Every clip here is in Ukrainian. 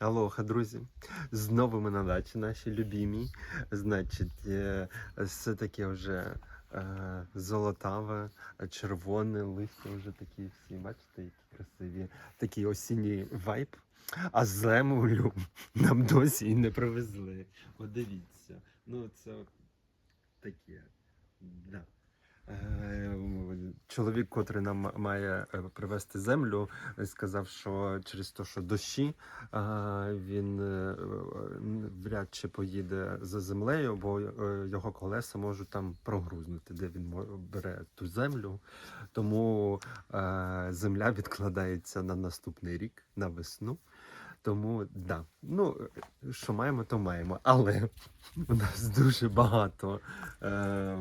Алоха, друзі. Знову ми на дачі наші любімі. Значить, е, все таке вже е, золотаве, червоне листя вже такі всі, бачите, які красиві. Такий осінній вайб. А землю нам досі і не привезли. Подивіться. Ну, це таке. Да. Е, Чоловік, котрий нам має е, привезти землю, е, сказав, що через те, що дощі, він вряд чи поїде за землею, бо його колеса можуть там прогрузнути, де він бере ту землю. Тому земля відкладається на наступний рік, на весну. Тому да, ну що маємо, то маємо. Але у нас дуже багато е,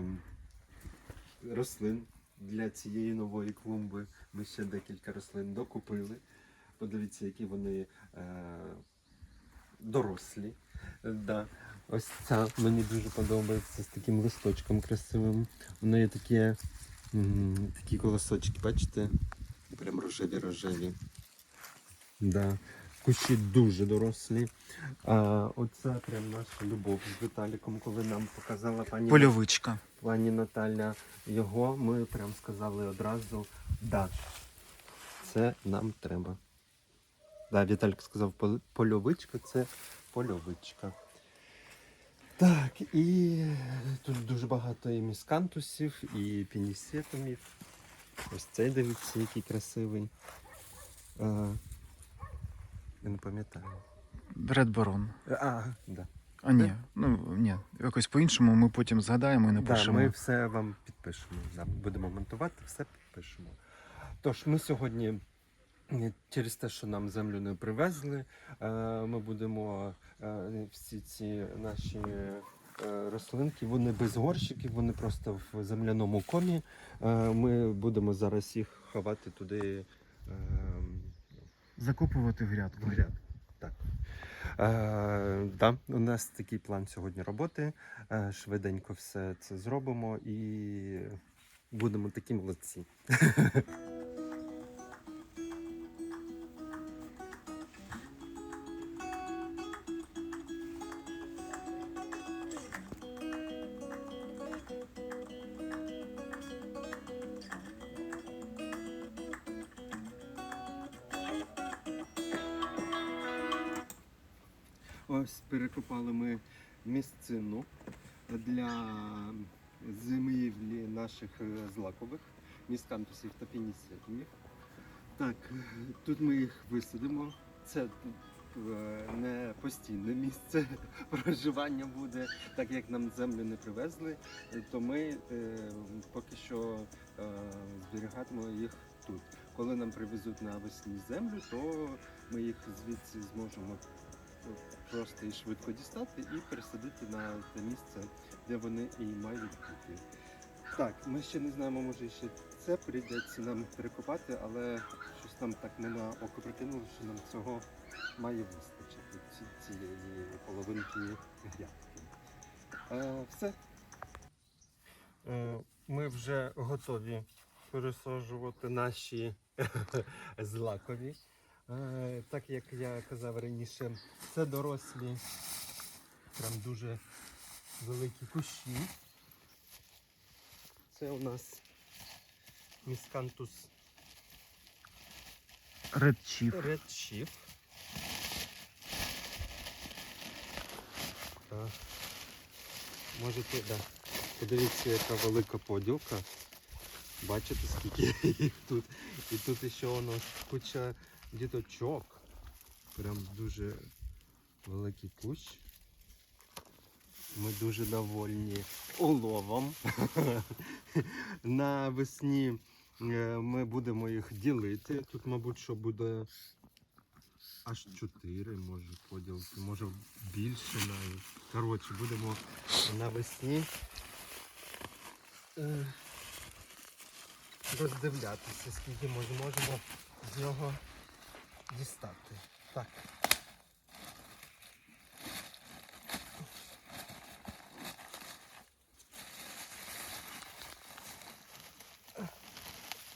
рослин для цієї нової клумби. Ми ще декілька рослин докупили. Подивіться, які вони е, дорослі. Да. Ось ця мені дуже подобається з таким листочком красивим. У неї такі, такі колосочки, бачите? Прям рожеві-рожеві. Да. Кущі дуже дорослі. А, оце прям наша любов з Віталіком, коли нам показала пані Польовичка. пані Наталя його, ми прям сказали одразу да. Це нам треба. Да, Віталік сказав польовичка це польовичка. Так, і тут дуже багато і міскантусів, і пінісетумів. Ось цей дивіться, який красивий. Я не пам'ятаю. Ред Барон. А, да. А ні, ну ні, якось по-іншому ми потім згадаємо і Да, напишемо. ми все вам підпишемо. Да, будемо монтувати, все підпишемо. Тож, ми сьогодні, е, через те, що нам землю не привезли, е, ми будемо е, всі ці наші рослинки, вони без горщиків, вони просто в земляному комі. Ми будемо зараз їх ховати туди. Закопувати грядку. в грядку. Так. Е, да, у нас такий план сьогодні роботи. Е, швиденько все це зробимо і будемо такі молодці. Ось перекопали ми місцину для зимівлі наших е, злакових міскантусів та пінісетумів. Так, тут ми їх висадимо. Це е, не постійне місце проживання буде, так як нам землю не привезли, то ми е, поки що зберігатимемо їх тут. Коли нам привезуть навесні землю, то ми їх звідси зможемо просто і швидко дістати і пересадити на те місце, де вони і мають бути. Так, ми ще не знаємо, може ще це прийдеться нам перекопати, але щось нам так не на око прикинуло, що нам цього має вистачити ці- цієї половинки грядки. Е, все. Е, ми вже готові пересаджувати наші злакові. Е, Так як я казав раніше, це дорослі, прям дуже великі кущі. Це у нас міскантус Редчів. редчів. Можете, да. Подивіться, яка велика поділка. Бачите, скільки їх тут. І тут ще у нас куча діточок. Прям дуже великий кущ. Ми дуже довольні уловом. Навесні е, ми будемо їх ділити. Тут, мабуть, що буде аж 4, може, поділки, може більше навіть. Коротше, будемо навесні е, роздивлятися, скільки ми зможемо з нього дістати. Так.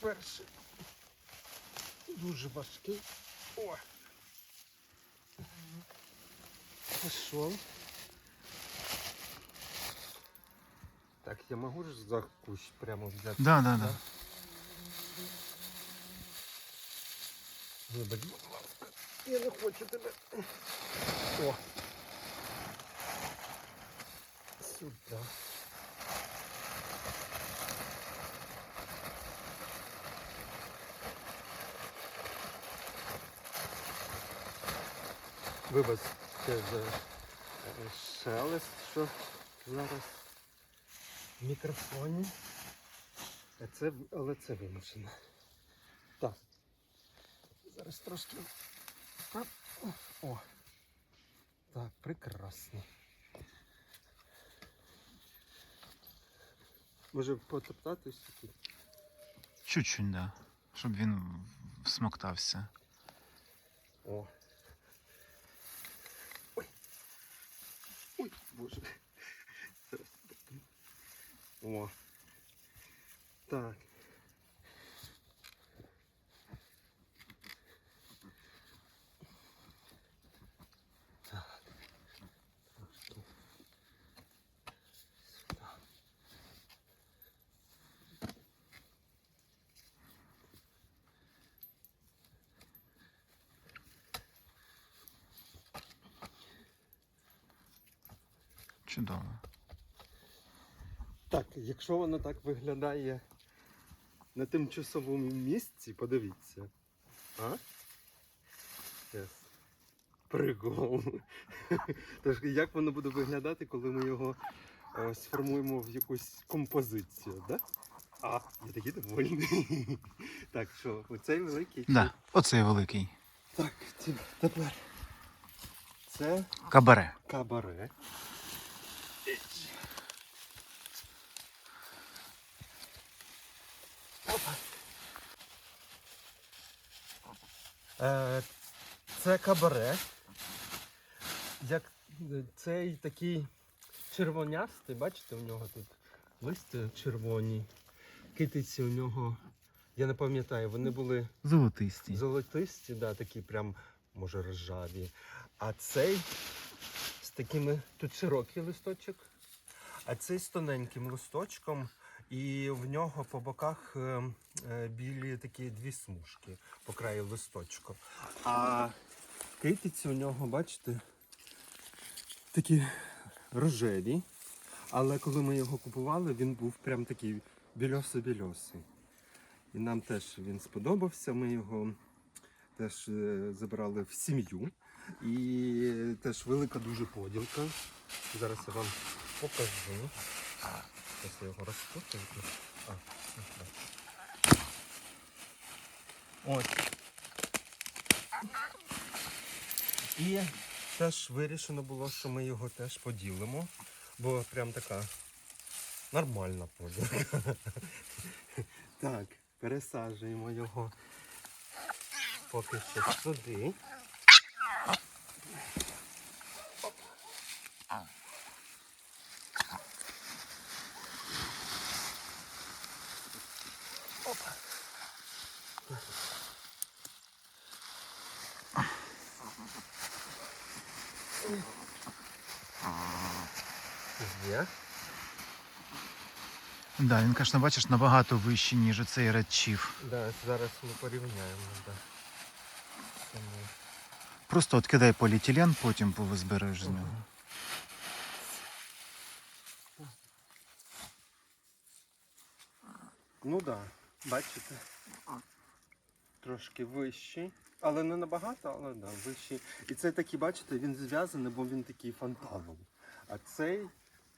Перший дуже важкий. О! Пішов. Так, я можу за кущ прямо взяти? Да, да, да. Вибач, будь ласка. Я не хочу тебе. О. Сюди. Вибач, це за е, шелест, що зараз в мікрофоні. А це, але це вимушено. Зараз трошки. О. Так, прекрасно. Може потоптатись тут? Чуть-чуть, да. Щоб він всмоктався. О. Ой. Ой, боже. О. Так. Чудово. Так, якщо воно так виглядає на тимчасовому місці, подивіться. А? Yes. Прикол. Тож як воно буде виглядати, коли ми його е, сформуємо в якусь композицію, да? А, я такий довольний. так, що, оцей великий. Да, оцей великий. Так, тепер. Це Кабаре. кабаре. Це кабаре. Як е, цей такий червонястий, бачите, у нього тут листя червоні. Китиці у нього, я не пам'ятаю, вони були Золотисті. Золотисті, да, такі прям, може, ржаві. А цей з такими, тут широкий листочок, а цей з тоненьким листочком, і в нього по боках е, е, білі такі дві смужки по краю листочку. А китиці у нього, бачите, такі рожеві. Але коли ми його купували, він був прям такий більосо-більосий. І нам теж він сподобався. Ми його теж е, забрали в сім'ю. І теж велика дуже поділка. Зараз я вам покажу. Зараз я його розпутаю. А, ось так. І теж вирішено було, що ми його теж поділимо, бо прям така нормальна поділка. Так, пересаджуємо його поки що сюди. Опа. Є. Да, він, звісно, бачиш, набагато вищий, ніж оцей редчів. Да, зараз ми порівняємо. Да. Просто от кидай поліетилен, потім повизбереш з нього. Ну так, да, бачите. Трошки вищий. Але не набагато, але да, вищий. І цей такий, бачите, він зв'язаний, бо він такий фонтаном. А цей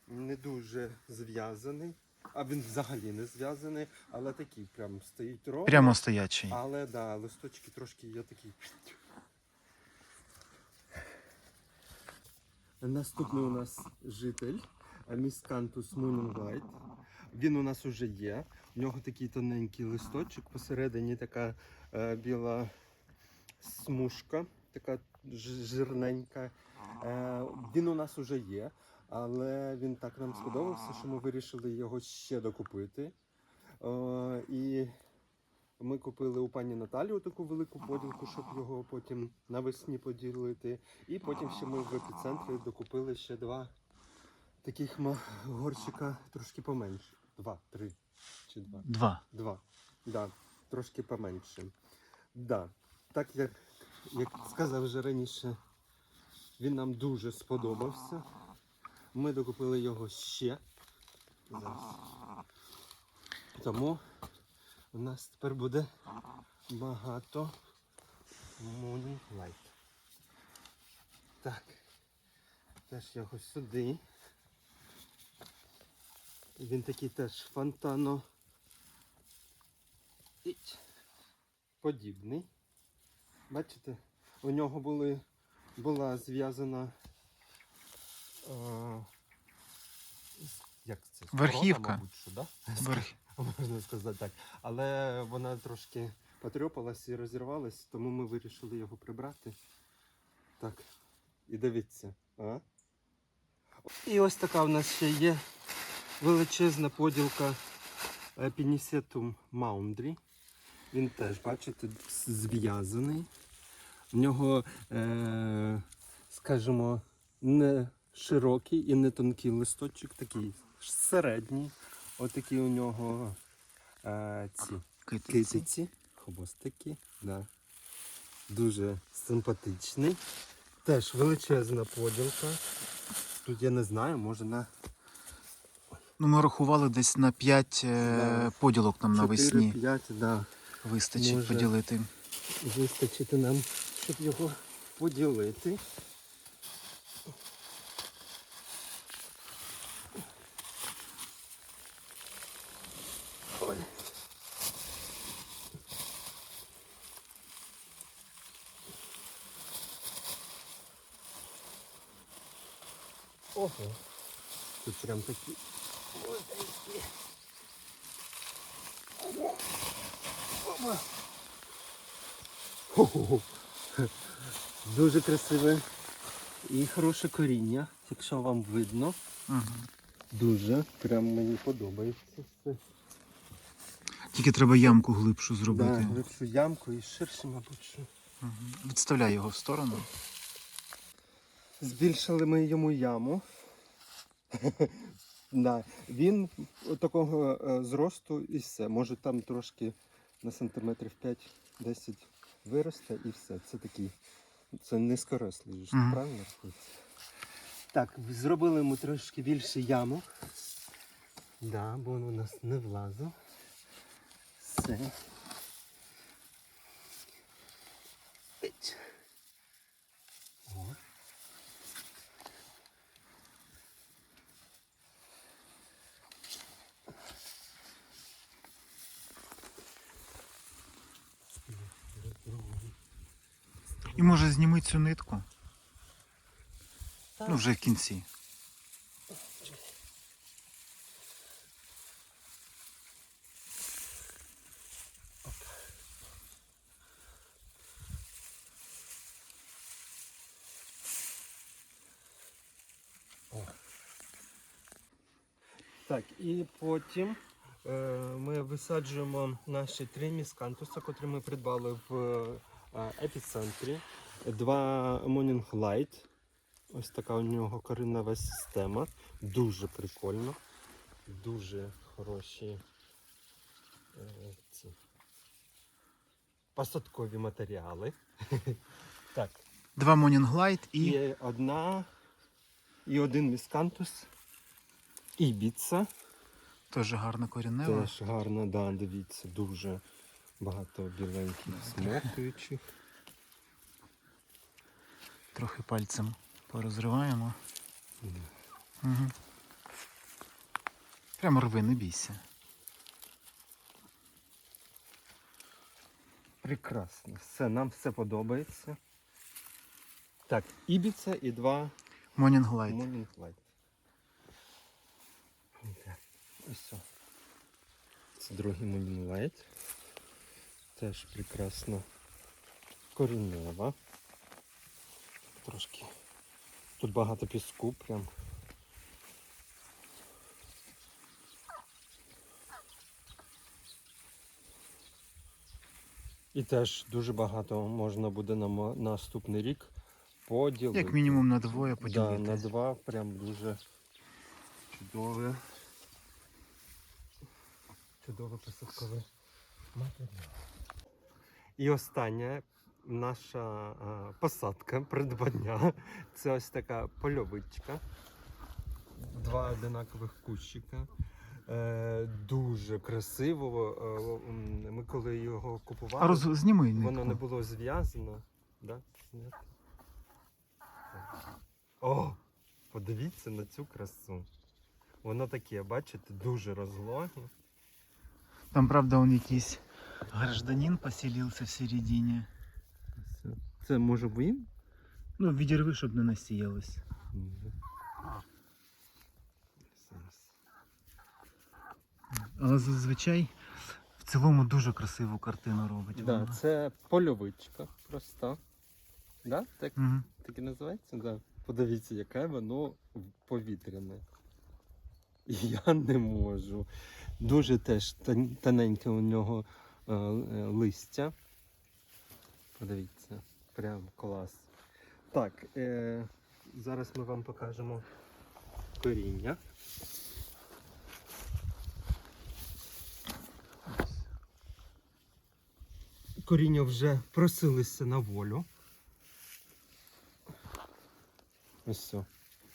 не дуже зв'язаний. А він взагалі не зв'язаний, але такий прям стоїть ровно. Прямо стоячий. Але да, листочки трошки є такі. Наступний у нас житель Міскантус Moonlight. Він у нас уже є. У нього такий тоненький листочок, посередині така е, біла смужка, така жирненька. Е, він у нас уже є, але він так нам сподобався, що ми вирішили його ще докупити. Е, і Ми купили у пані Наталі таку велику поділку, щоб його потім навесні поділити. І потім ще ми в епіцентрі докупили ще два таких горщика трошки поменше. Два, три чи два. Два. Два. Да, трошки поменше. Да. Так як, як сказав вже раніше, він нам дуже сподобався. Ми докупили його ще. Тому у нас тепер буде багато Morning. Так. Теж його сюди. Він такий теж фонтано подібний. Бачите, у нього були, була зв'язана. Як це? скорода, Верхівка. мабуть, що, да? Верх... Можна сказати так. Але вона трошки потрьопалась і розірвалась, тому ми вирішили його прибрати. Так. І дивіться. А? І ось така в нас ще є величезна поділка Пінісетум Маундрі. Він теж, бачите, зв'язаний. В нього, е, скажімо, не широкий і не тонкий листочок, такий середній. Отакі у нього е, ці Китиці. китиці, хвостики. Да. Дуже симпатичний. Теж величезна поділка. Тут я не знаю, може на Ну, ми рахували десь на 5 Да. поділок нам навесні 4-5, да. вистачить Може. поділити. вистачити нам, щоб його поділити. Ого. Тут прям такі. Ой, такі. Опа. Хо-хо-хо. Дуже красиве і хороше коріння, якщо вам видно. Угу. Дуже. Прям мені подобається все. Тільки треба ямку глибшу Да, зробити. глибшу ямку і ширше, мабуть. що. Мгм. Відставляй його в сторону. Збільшили ми йому яму. да. Він такого е, зросту і все. Може там трошки на сантиметрів 5-10 виросте і все. Це такий. Це низькорослий, ж, Мгм. правильно? Так, зробили йому трошки більше яму. Да, бо він у нас не влазив. Все. Ить. О. І може зніми цю нитку. Так. Ну, вже в кінці. Так, і потім е, ми висаджуємо наші три міскантуса, котрі ми придбали в е, епіцентрі. Два Morning Light. Ось така у нього коренева система. Дуже прикольно. Дуже хороші е, ці посадкові матеріали. так, Два Morning Light і і одна і один міскантус. Ібіца. теж гарна корінева. Теж гарно, да, дивіться, дуже багато біленьких смоктуючих. Трохи пальцем порозриваємо. Угу. Прямо рви, не бійся. Прекрасно. Все, нам все подобається. Так, ібіца і два Morning Light. Morning Light. Ось все. Це другий Morning Light. Теж прекрасно коренева. Трошки. Тут багато піску прям. І теж дуже багато можна буде на наступний рік поділити. Як мінімум на двоє Да, на два прям дуже чудове. Чудове посадкове матеріал. І остання наша а, посадка придбання. Це ось така польовичка. Два одинакових кущика. Е, дуже красиво. Е, Ми коли його купували. А роз... зніми Воно не було зв'язано. Да? Ні? О! Подивіться на цю красу. Воно таке, бачите, дуже розлоге. Там, правда, он якийсь гражданин поселився в середині. Це може він? Ну, відірви, щоб не насіялось. Але зазвичай в цілому дуже красиву картину робить. Да, вона. це польовичка проста. Да? Так, Мгм. так і називається? Да. Подивіться, яке воно повітряне. Я не можу. Дуже теж тоненьке у нього е, е, листя. Подивіться, прям клас. Так, е, зараз ми вам покажемо коріння. Коріння вже просилися на волю. Ось все.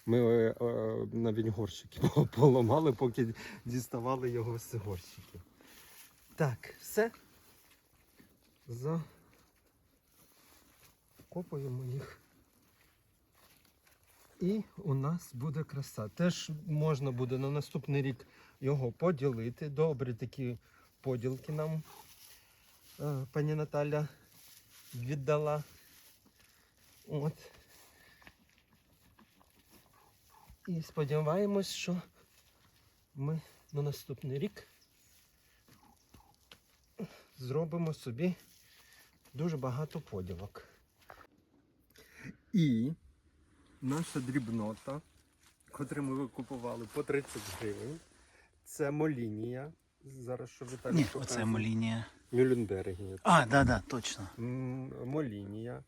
Ми е, е, навіть горщики поламали, поки діставали його з горщиків. Так, все. Закопуємо їх. І у нас буде краса. Теж можна буде на наступний рік його поділити. Добрі такі поділки нам е, пані Наталя віддала. От. І сподіваємось, що ми на наступний рік зробимо собі дуже багато поділок. І наша дрібнота, котру ми купували по 30 гривень, це молінія. Зараз що Віталій Ні, показує. оце молінія. Мюлленбергі. А, да, да, точно. Молінія.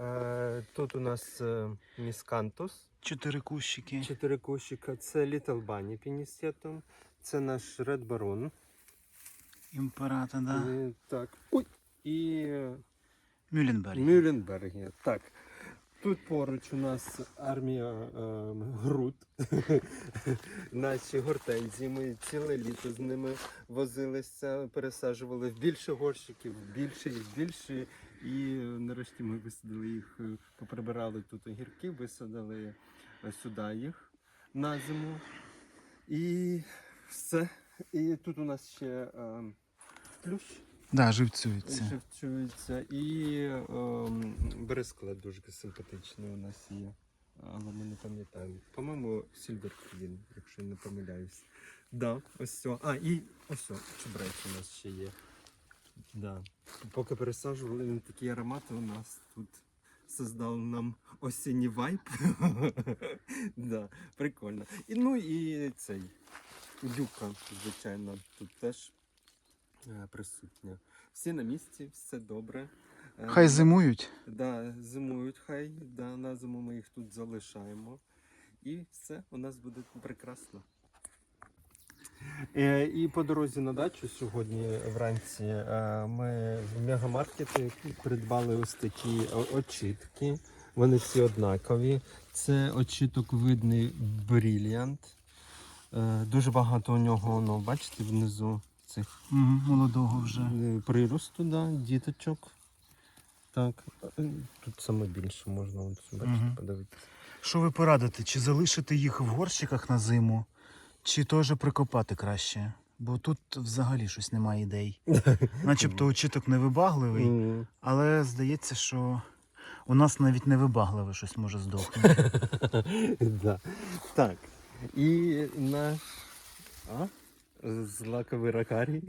Е, Тут у нас е, міскантус. Чотири кущики. Чотири кущика. Це Little Bunny пінісетом. Це наш Red Baron. Імперата, да. Е, Так. Ой. І е, Мюлленберг. Так. Тут поруч у нас армія е, груд. Наші гортензії. Ми ціле літо з ними возилися, пересаджували в більше горщиків, більше і більше. І нарешті ми висадили їх, е, поприбирали тут огірки, висадили е, сюди їх на зиму. І все. І тут у нас ще е, плющ Да, живцюється. живцюється. І ем, бересклет дуже симпатичний у нас є. Але ми не пам'ятаємо. По-моєму, Silver Queen, якщо не помиляюсь. Да, ось все. А, і ось чебрець у нас ще є. Да. Поки пересаджували, він такі аромати у нас тут создав нам осінній вайб. да, прикольно. І, ну і цей дюка, звичайно, тут теж е, присутня. Всі на місці, все добре. Е, Хай зимують. Да, зимують хай. Да, на зиму ми їх тут залишаємо. І все у нас буде прекрасно. Е, і по дорозі на дачу сьогодні вранці е, ми в мегамаркеті придбали ось такі очітки. Вони всі однакові. Це очіток видний. Е, дуже багато у нього, ну, бачите, внизу цих Угу, молодого вже. Е, Приросту, да, діточок. Так, е, тут саме більше можна от, бачите, Мгм. подивитися. Що ви порадите? Чи залишити їх в горщиках на зиму, чи теж прикопати краще? Бо тут взагалі щось немає ідей. Начебто очіток невибагливий, але здається, що у нас навіть невибагливе щось може здохнути. Так. І наш. А? Злаковий ракарій.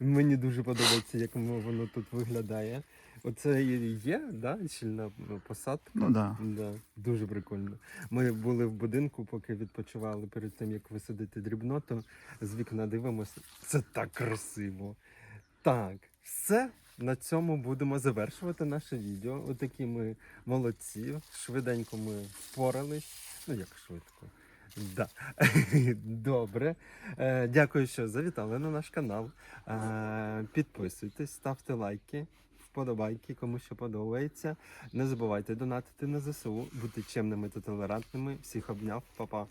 Мені дуже подобається, як воно воно тут виглядає. Оце є, да, щільна ну, посадка. Ну да. Да, дуже прикольно. Ми були в будинку, поки відпочивали перед тим, як висадити дрібноту. З вікна дивимося. Це так красиво. Так, Все. На цьому будемо завершувати наше відео. Отакі ми молодці. Швиденько ми впорались. Ну як швидко. Да. Добре. Е, дякую, що завітали на наш канал. Е, підписуйтесь, ставте лайки, вподобайки, кому що подобається. Не забувайте донатити на ЗСУ, бути чемними та толерантними. Всіх обняв, Па-па.